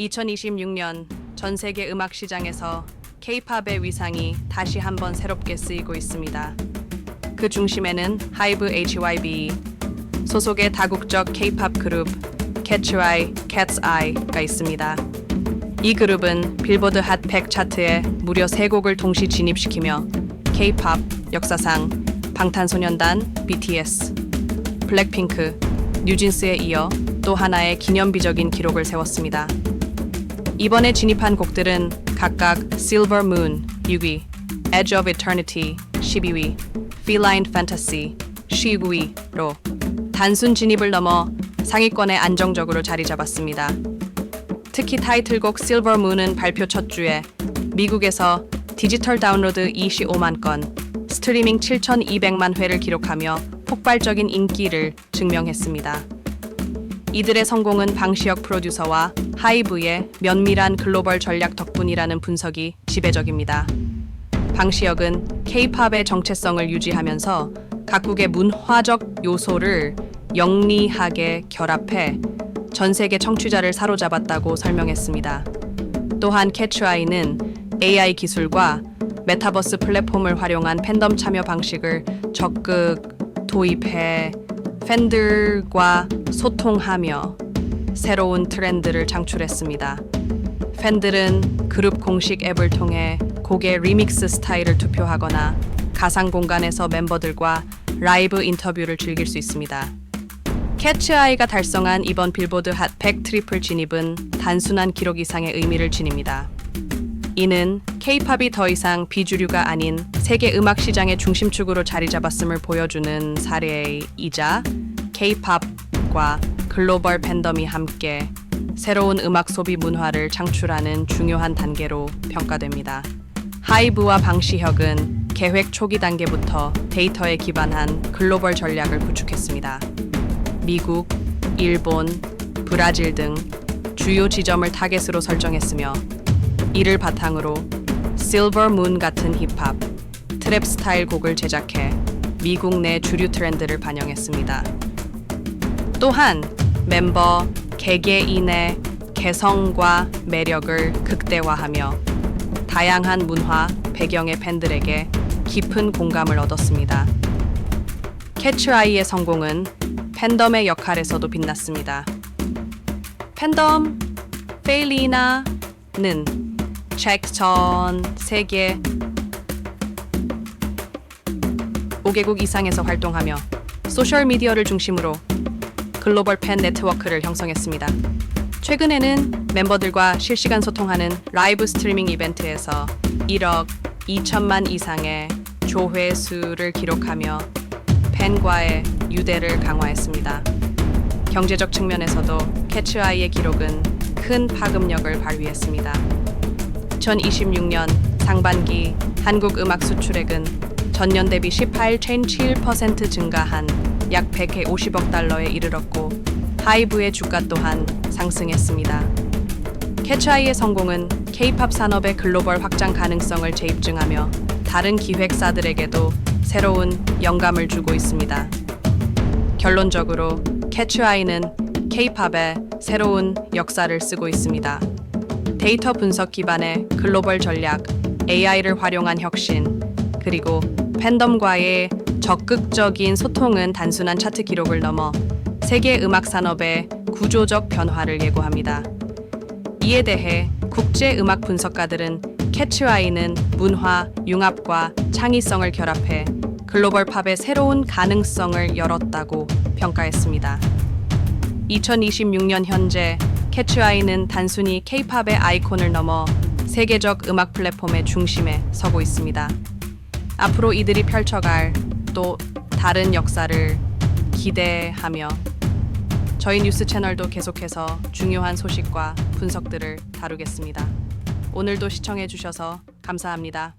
2026년 전 세계 음악 시장에서 K-팝의 위상이 다시 한번 새롭게 쓰이고 있습니다. 그 중심에는 하이브 HYB 소속의 다국적 K-팝 그룹 Cat's Eye, Cat's Eye가 있습니다. 이 그룹은 빌보드 핫100 차트에 무려 세 곡을 동시 진입시키며 K-팝 역사상 방탄소년단 BTS, 블랙핑크, 뉴진스에 이어 또 하나의 기념비적인 기록을 세웠습니다. 이번에 진입한 곡들은 각각 Silver Moon 6위, Edge of Eternity 12위, Feline Fantasy 19위로 단순 진입을 넘어 상위권에 안정적으로 자리 잡았습니다. 특히 타이틀곡 Silver Moon은 발표 첫 주에 미국에서 디지털 다운로드 25만 건, 스트리밍 7,200만 회를 기록하며 폭발적인 인기를 증명했습니다. 이들의 성공은 방시혁 프로듀서와 하이브의 면밀한 글로벌 전략 덕분이라는 분석이 지배적입니다. 방시혁은 K-팝의 정체성을 유지하면서 각국의 문화적 요소를 영리하게 결합해 전 세계 청취자를 사로잡았다고 설명했습니다. 또한 캐츠아이는 AI 기술과 메타버스 플랫폼을 활용한 팬덤 참여 방식을 적극 도입해 팬들과 소통하며 새로운 트렌드를 창출했습니다. 팬들은 그룹 공식 앱을 통해 곡의 리믹스 스타일을 투표하거나 가상 공간에서 멤버들과 라이브 인터뷰를 즐길 수 있습니다. 캐치아이가 달성한 이번 빌보드 핫 100 트리플 진입은 단순한 기록 이상의 의미를 지닙니다. 이는 K-팝이 더 이상 비주류가 아닌 세계 음악 시장의 중심축으로 자리 잡았음을 보여주는 사례이자 K-팝 과 글로벌 팬덤이 함께 새로운 음악 소비 문화를 창출하는 중요한 단계로 평가됩니다. 하이브와 방시혁은 계획 초기 단계부터 데이터에 기반한 글로벌 전략을 구축했습니다. 미국, 일본, 브라질 등 주요 지점을 타겟으로 설정했으며 이를 바탕으로 실버 문 같은 힙합, 트랩 스타일 곡을 제작해 미국 내 주류 트렌드를 반영했습니다. 또한 멤버 개개인의 개성과 매력을 극대화하며 다양한 문화 배경의 팬들에게 깊은 공감을 얻었습니다. 캐츠아이의 성공은 팬덤의 역할에서도 빛났습니다. 팬덤 페일리나는 체크 전 세계 5개국 이상에서 활동하며 소셜 미디어를 중심으로 글로벌 팬 네트워크를 형성했습니다. 최근에는 멤버들과 실시간 소통하는 라이브 스트리밍 이벤트에서 1억 2천만 이상의 조회 수를 기록하며 팬과의 유대를 강화했습니다. 경제적 측면에서도 캐츠아이의 기록은 큰 파급력을 발휘했습니다. 2026년 상반기 한국 음악 수출액은 전년 대비 18.7% 증가한 약 150억 달러에 이르렀고 하이브의 주가 또한 상승했습니다. 캐치아이의 성공은 K-팝 산업의 글로벌 확장 가능성을 재입증하며 다른 기획사들에게도 새로운 영감을 주고 있습니다. 결론적으로 캐치아이는 K-팝의 새로운 역사를 쓰고 있습니다. 데이터 분석 기반의 글로벌 전략, AI를 활용한 혁신, 그리고 팬덤과의 적극적인 소통은 단순한 차트 기록을 넘어 세계 음악 산업의 구조적 변화를 예고합니다. 이에 대해 국제 음악 분석가들은 캐츠아이는 문화, 융합과 창의성을 결합해 글로벌 팝의 새로운 가능성을 열었다고 평가했습니다. 2026년 현재 캐츠아이는 단순히 K-팝의 아이콘을 넘어 세계적 음악 플랫폼의 중심에 서고 있습니다. 앞으로 이들이 펼쳐갈 또 다른 역사를 기대하며 저희 뉴스 채널도 계속해서 중요한 소식과 분석들을 다루겠습니다. 오늘도 시청해 주셔서 감사합니다.